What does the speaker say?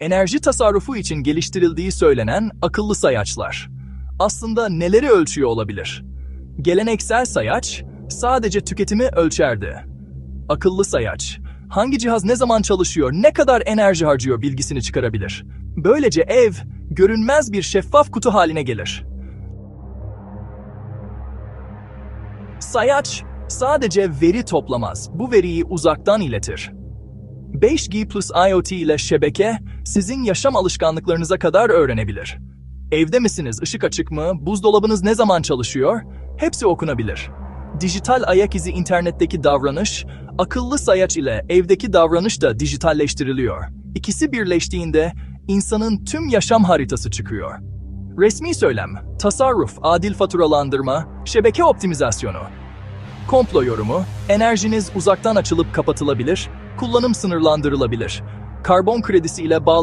Enerji tasarrufu için geliştirildiği söylenen akıllı sayaçlar. Aslında neleri ölçüyor olabilir? Geleneksel sayaç sadece tüketimi ölçerdi. Akıllı sayaç, hangi cihaz ne zaman çalışıyor, ne kadar enerji harcıyor bilgisini çıkarabilir. Böylece ev, görünmez bir şeffaf kutu haline gelir. Sayaç, sadece veri toplamaz, bu veriyi uzaktan iletir. 5G plus IoT ile şebeke, sizin yaşam alışkanlıklarınıza kadar öğrenebilir. Evde misiniz, ışık açık mı, buzdolabınız ne zaman çalışıyor, hepsi okunabilir. Dijital ayak izi internetteki davranış, akıllı sayaç ile evdeki davranış da dijitalleştiriliyor. İkisi birleştiğinde insanın tüm yaşam haritası çıkıyor. Resmi söylem, tasarruf, adil faturalandırma, şebeke optimizasyonu. Komplo yorumu, enerjiniz uzaktan açılıp kapatılabilir, kullanım sınırlandırılabilir. Karbon kredisi ile bağlı